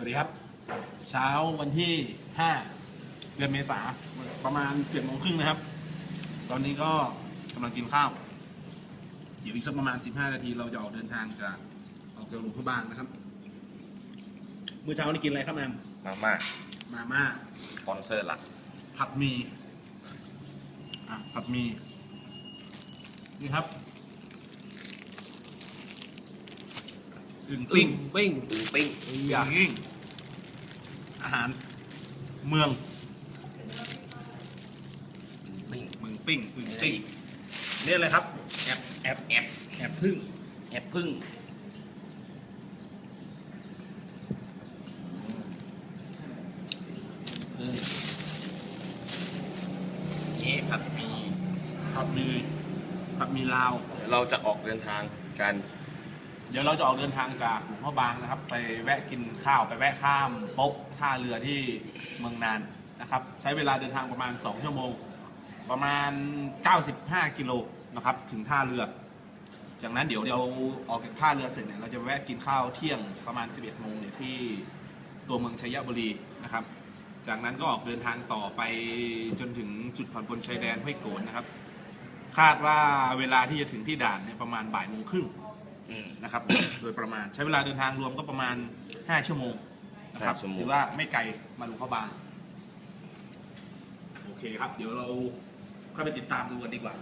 วัสดีครับ เช้าวันที่ 5 เดือนเมษาประมาณเจ็ดโมงครึ่งนะครับ ตอนนี้ก็กำลังกินข้าว เดี๋ยวอีกสักประมาณ 15 นาทีเราจะออกเดินทางจากออกจากหลวงพระบางนะครับเมื่อเช้านี้กินอะไรครับแอมมาม่ามาม่าสปอนเซอร์หลักผัดหมี่อะผัดหมี่นี่ครับ อึ่งปิ้งปิ้งอึ่งปิ้งอย่างยิ่งอาหาร เมืองอึ่งปิ้งเมืองปิ้งอึ่งปิ้งนี่อะไรครับแอปแอปแอปแอบพึ่งแอปพึ่งพึ่งนี่ผัดหมีผัดหมีผัดหมีลาวเดี๋ยวเราจะออกเดินทางกัน เดี๋ยวเราจะออกเดินทางจากหลวงพ่อบางนะครับ ไปแวะกินข้าวไปแวะข้ามโป๊กท่าเรือที่เมืองนานนะครับ ใช้เวลาเดินทางประมาณ 2 ชั่วโมง ประมาณ 95 กิโลนะครับ ถึงท่าเรือ จากนั้นเดี๋ยวเราออกจากท่าเรือเสร็จเนี่ยเราจะแวะกินข้าวเที่ยงประมาณ 11 โมงเนี่ยที่ตัวเมืองชัยบุรีนะครับ จากนั้นก็ออกเดินทางต่อไปจนถึงจุดผ่อนปลนชายแดนห้วยโกนนะครับ คาดว่าเวลาที่จะถึงที่ด่านเนี่ยประมาณบ่ายโมงครึ่ง นะครับโดยประมาณใช้เวลาเดินทางรวมก็ประมาณ 5 ชั่วโมงนะครับห้าชั่วโมง ถือว่าไม่ไกลมาหลวงพระบาง โอเคครับ เดี๋ยวเราเข้าไปติดตามดูกันดีกว่า